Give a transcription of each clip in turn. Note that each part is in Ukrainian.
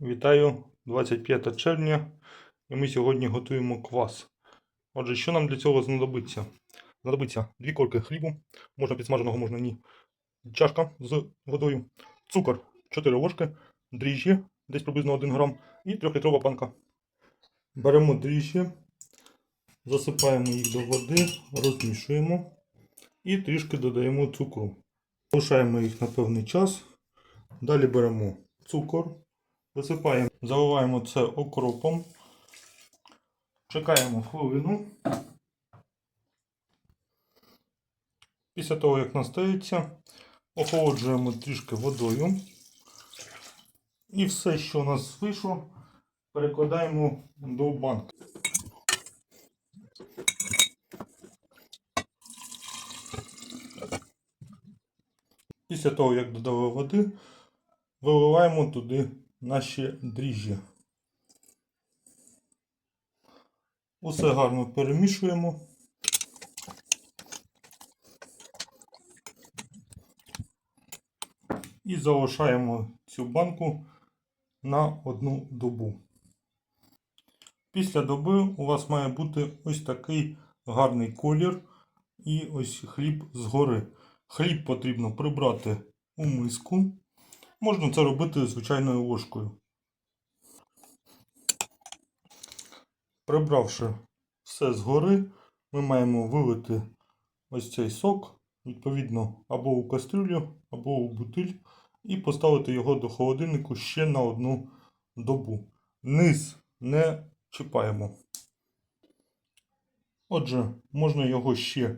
Вітаю 25 червня, і ми сьогодні готуємо квас. Отже, що нам для цього знадобиться? Знадобиться дві корки хлібу, можна підсмаженого, можна ні. Чашка з водою, цукор 4 ложки, дріжджі десь приблизно 1 грам і 3-літрова банка. Беремо дріжджі, засипаємо їх до води, розмішуємо і трішки додаємо цукру. Залишаємо їх на певний час. Далі беремо цукор. Висипаємо, заливаємо це окропом. Чекаємо хвилину. Після того, як настоїться, охолоджуємо трішки водою. І все, що у нас вийшло, перекладаємо до банки. Після того, як додали води, виливаємо туди наші дріжджі. Усе гарно перемішуємо. І залишаємо цю банку на одну добу. Після доби у вас має бути ось такий гарний колір і ось хліб згори. Хліб потрібно прибрати у миску. Можна це робити звичайною ложкою. Прибравши все згори, ми маємо вилити ось цей сок, відповідно, або у кастрюлю, або у бутиль, і поставити його до холодильнику ще на одну добу. Низ не чіпаємо. Отже, можна його ще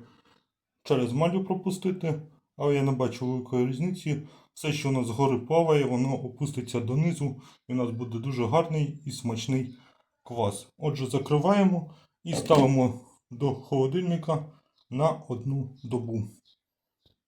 через малю пропустити, але я не бачу великої різниці. Все, що у нас згори плаває, воно опуститься донизу, і у нас буде дуже гарний і смачний квас. Отже, закриваємо і ставимо до холодильника на одну добу.